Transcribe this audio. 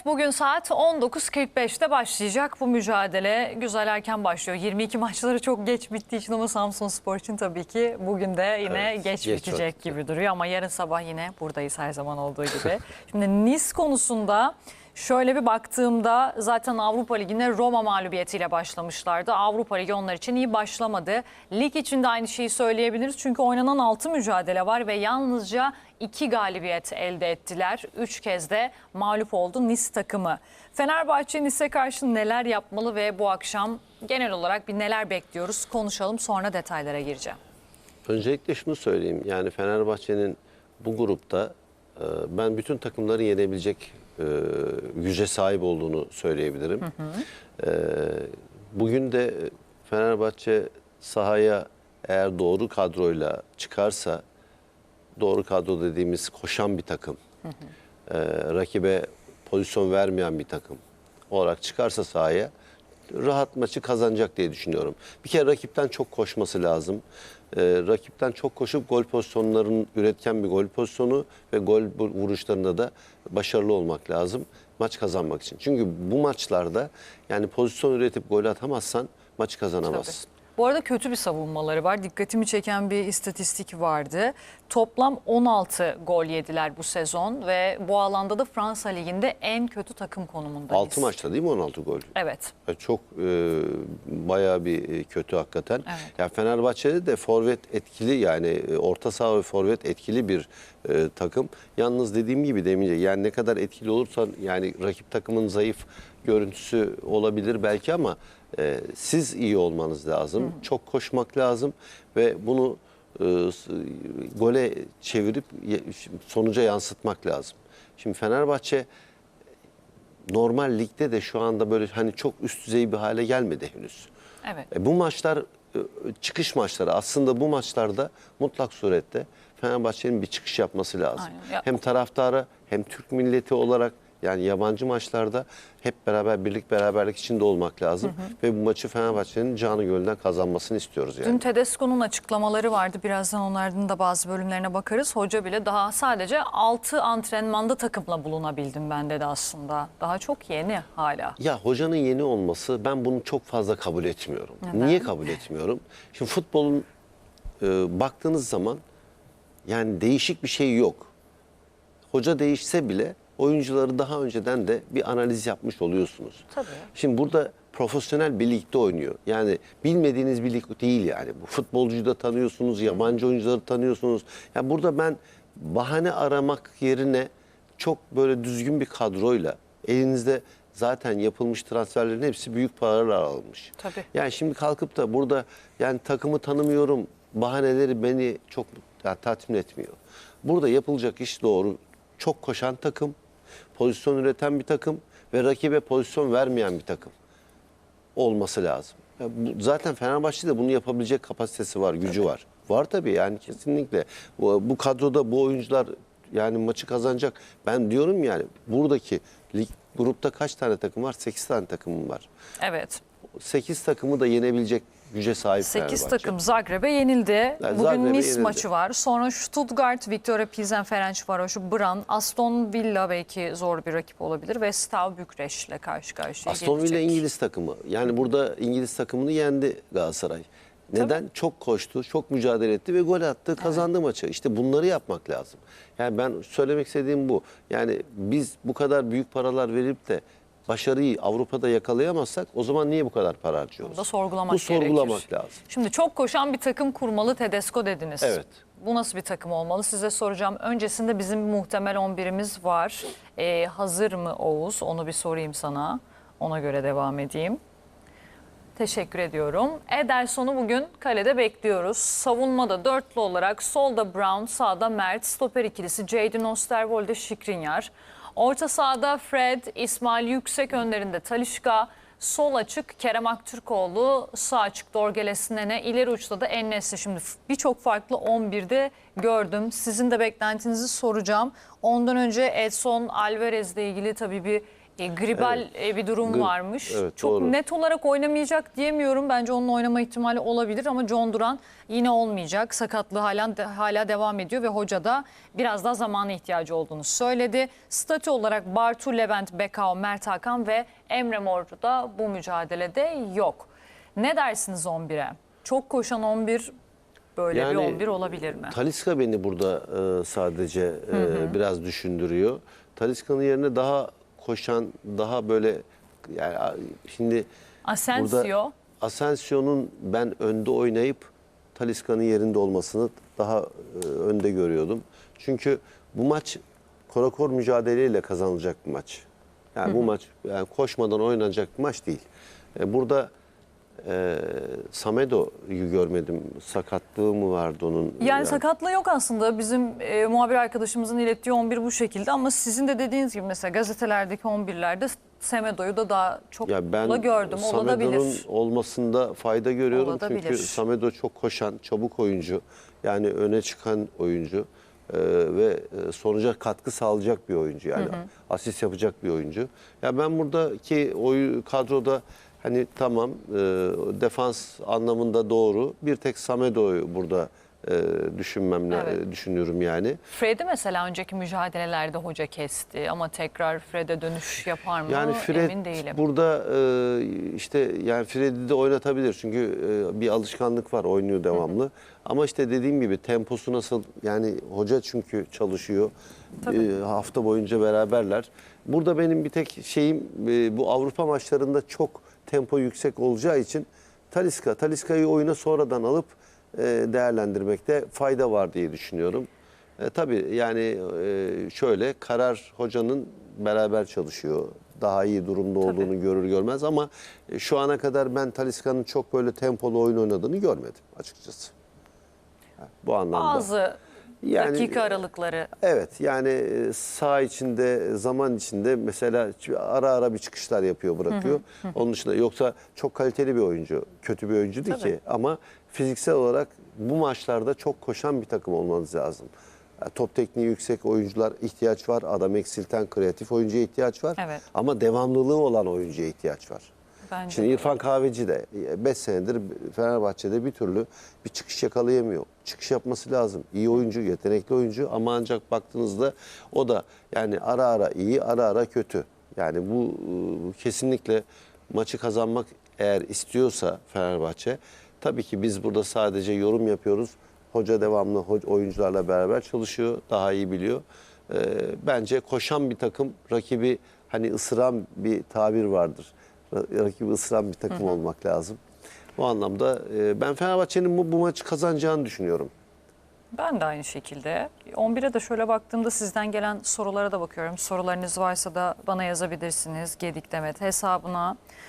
Evet bugün saat 19.45'te başlayacak bu mücadele. Güzel erken başlıyor. 22 maçları çok geç bittiği için ama Samsun Spor için tabii ki bugün de yine Evet, geç, geç bitecek vakitte. gibi duruyor. Ama yarın sabah yine buradayız her zaman olduğu gibi. Şimdi Nice konusunda şöyle bir baktığımda zaten Avrupa Ligi'ne Roma mağlubiyetiyle başlamışlardı. Avrupa Ligi onlar için iyi başlamadı. Lig için de aynı şeyi söyleyebiliriz. Çünkü oynanan 6 mücadele var ve yalnızca 2 galibiyet elde ettiler. 3 kez de mağlup oldu Nice takımı. Fenerbahçe Nice'e karşı neler yapmalı ve bu akşam genel olarak bir neler bekliyoruz konuşalım sonra detaylara gireceğim. Öncelikle şunu söyleyeyim. Yani Fenerbahçe'nin bu grupta e, ben bütün takımları yenebilecek e, güce sahip olduğunu söyleyebilirim. E, bugün de Fenerbahçe sahaya eğer doğru kadroyla çıkarsa doğru kadro dediğimiz koşan bir takım, e, rakibe pozisyon vermeyen bir takım olarak çıkarsa sahaya rahat maçı kazanacak diye düşünüyorum. Bir kere rakipten çok koşması lazım. E, rakipten çok koşup gol pozisyonlarının üretken bir gol pozisyonu ve gol vuruşlarında da başarılı olmak lazım maç kazanmak için. Çünkü bu maçlarda yani pozisyon üretip gol atamazsan maçı kazanamazsın. Bu arada kötü bir savunmaları var. Dikkatimi çeken bir istatistik vardı. Toplam 16 gol yediler bu sezon ve bu alanda da Fransa Ligi'nde en kötü takım konumunda. 6 Nice. maçta değil mi 16 gol? Evet. Çok e, bayağı bir e, kötü hakikaten. Evet. Ya Fenerbahçe'de de forvet etkili yani e, orta saha ve forvet etkili bir e, takım. Yalnız dediğim gibi demince yani ne kadar etkili olursan yani rakip takımın zayıf görüntüsü olabilir belki ama e, siz iyi olmanız lazım. Çok koşmak lazım ve bunu e, gole çevirip sonuca yansıtmak lazım. Şimdi Fenerbahçe normal ligde de şu anda böyle hani çok üst düzey bir hale gelmedi henüz. Evet. E, bu maçlar çıkış maçları. Aslında bu maçlarda mutlak surette Fenerbahçe'nin bir çıkış yapması lazım. Aynen. Ya- Hem taraftara hem Türk milleti olarak yani yabancı maçlarda hep beraber birlik beraberlik içinde olmak lazım. Ve bu maçı Fenerbahçe'nin canı gölden kazanmasını istiyoruz yani. Dün Tedesco'nun açıklamaları vardı. Birazdan onların da bazı bölümlerine bakarız. Hoca bile daha sadece 6 antrenmanda takımla bulunabildim ben dedi aslında. Daha çok yeni hala. Ya hocanın yeni olması ben bunu çok fazla kabul etmiyorum. Neden? Niye kabul etmiyorum? Şimdi futbolun e, baktığınız zaman yani değişik bir şey yok. Hoca değişse bile oyuncuları daha önceden de bir analiz yapmış oluyorsunuz. Tabii. Şimdi burada profesyonel bir ligde oynuyor. Yani bilmediğiniz bir lig değil yani. Bu futbolcuyu da tanıyorsunuz, yabancı oyuncuları tanıyorsunuz. Ya burada ben bahane aramak yerine çok böyle düzgün bir kadroyla elinizde zaten yapılmış transferlerin hepsi büyük paralar alınmış. Tabii. Yani şimdi kalkıp da burada yani takımı tanımıyorum bahaneleri beni çok ya, tatmin etmiyor. Burada yapılacak iş doğru. Çok koşan takım, pozisyon üreten bir takım ve rakibe pozisyon vermeyen bir takım olması lazım. Ya bu- zaten Fenerbahçe'de bunu yapabilecek kapasitesi var, gücü var. Var tabii yani kesinlikle. Bu, bu kadroda bu oyuncular yani maçı kazanacak. Ben diyorum yani buradaki lig grupta kaç tane takım var? 8 tane takımım var. Evet. 8 takımı da yenebilecek güce sahip 8 Fenerbahçe. takım Zagreb'e yenildi. Bugün Zagreb'e Nice yenildi. maçı var. Sonra Stuttgart, Victoria Pilsen, Ferencvaros, Bran, Aston Villa belki zor bir rakip olabilir ve Stav Bükreş'le karşı karşıya Aston Villa gelecek. İngiliz takımı. Yani burada İngiliz takımını yendi Galatasaray. Neden? Çok koştu, çok mücadele etti ve gol attı, kazandı maçı. İşte bunları yapmak lazım. Yani ben söylemek istediğim bu. Yani biz bu kadar büyük paralar verip de başarıyı Avrupa'da yakalayamazsak o zaman niye bu kadar para harcıyoruz? Bunu da sorgulamak Bu sorgulamak gerekir. lazım. Şimdi çok koşan bir takım kurmalı Tedesco dediniz. Evet. Bu nasıl bir takım olmalı? Size soracağım. Öncesinde bizim muhtemel 11'imiz var. Ee, hazır mı Oğuz? Onu bir sorayım sana. Ona göre devam edeyim. Teşekkür ediyorum. Ederson'u bugün kalede bekliyoruz. Savunmada dörtlü olarak solda Brown, sağda Mert, stoper ikilisi Jadon Osterwolde, Şikrinyar. Orta sahada Fred, İsmail Yüksek önlerinde Talişka, sol açık Kerem Aktürkoğlu, sağ açık Dorgeles Nene, ileri uçta da Ennesi. Şimdi birçok farklı 11'de gördüm. Sizin de beklentinizi soracağım. Ondan önce Edson Alvarez'le ilgili tabii bir e, gribal e, bir durum Gri- varmış. evet, Çok doğru. net olarak oynamayacak diyemiyorum. Bence onun oynama ihtimali olabilir ama John Duran yine olmayacak. Sakatlığı hala hala devam ediyor ve hoca da biraz daha zamana ihtiyacı olduğunu söyledi. Statü olarak Bartu, Levent, Bekao, Mert Hakan ve Emre Mor da bu mücadelede yok. Ne dersiniz 11'e? Çok koşan 11 böyle bir 11 olabilir mi? Taliska beni burada e, sadece e, biraz düşündürüyor. Taliska'nın yerine daha koşan, daha böyle yani şimdi Asensio. burada Asensio'nun ben önde oynayıp Taliska'nın yerinde olmasını daha e, önde görüyordum. Çünkü bu maç korakor mücadeleyle kazanılacak bir maç. Yani bu maç yani koşmadan oynanacak bir maç değil. E, burada e, Samedo'yu görmedim. Sakatlığı mı vardı onun? Yani sakatlığı yok aslında. Bizim e, muhabir arkadaşımızın ilettiği 11 bu şekilde ama sizin de dediğiniz gibi mesela gazetelerdeki 11'lerde Semedo'yu da daha çok Ya ben gördüm. Samedo'nun olmasında fayda görüyorum. Olabilir. Çünkü Samedo çok koşan, çabuk oyuncu. Yani öne çıkan oyuncu. Ee, ve e, sonuca katkı sağlayacak bir oyuncu. Yani asist yapacak bir oyuncu. Ya ben buradaki oyu kadroda hani tamam e, defans anlamında doğru. Bir tek Samedo'yu burada e, düşünmem la- Evet. düşünüyorum yani. Fred'i mesela önceki mücadelelerde hoca kesti ama tekrar Fred'e dönüş yapar mı Yani Fred emin değilim. burada e, işte yani Fred'i de oynatabilir çünkü e, bir alışkanlık var oynuyor devamlı. Ama işte dediğim gibi temposu nasıl yani hoca çünkü çalışıyor E, hafta boyunca beraberler. Burada benim bir tek şeyim e, bu Avrupa maçlarında çok tempo yüksek olacağı için Taliska, Taliska'yı oyuna sonradan alıp e, değerlendirmekte fayda var diye düşünüyorum. E, tabii yani e, şöyle karar hocanın beraber çalışıyor. Daha iyi durumda olduğunu görür görmez ama e, şu ana kadar ben Taliska'nın çok böyle tempolu oyun oynadığını görmedim açıkçası. Bu anlamda. Bazı Yani- dakika aralıkları Evet yani e, sağ içinde zaman içinde mesela ara ara bir çıkışlar yapıyor bırakıyor. Onun dışında yoksa çok kaliteli bir oyuncu. Kötü bir oyuncu değil Tabii. ki ama fiziksel olarak bu maçlarda çok koşan bir takım olmanız lazım. Yani top tekniği yüksek oyuncular ihtiyaç var. Adam eksilten kreatif oyuncuya ihtiyaç var. Evet. Ama devamlılığı olan oyuncuya ihtiyaç var. Bence Şimdi. İrfan Kahveci de 5 senedir Fenerbahçe'de bir türlü bir çıkış yakalayamıyor. Çıkış yapması lazım. İyi oyuncu, yetenekli oyuncu ama ancak baktığınızda o da yani ara ara iyi, ara ara kötü. Yani bu e, kesinlikle maçı kazanmak eğer istiyorsa Fenerbahçe tabii ki biz burada sadece yorum yapıyoruz. Hoca devamlı oyuncularla beraber çalışıyor, daha iyi biliyor. Ee, bence koşan bir takım rakibi hani ısıran bir tabir vardır. Ra- Rakibi ısıran bir takım olmak lazım. O anlamda e, ben Fenerbahçe'nin bu, bu maçı kazanacağını düşünüyorum. Ben de aynı şekilde. 11'e de şöyle baktığımda sizden gelen sorulara da bakıyorum. Sorularınız varsa da bana yazabilirsiniz. Gedik Demet hesabına.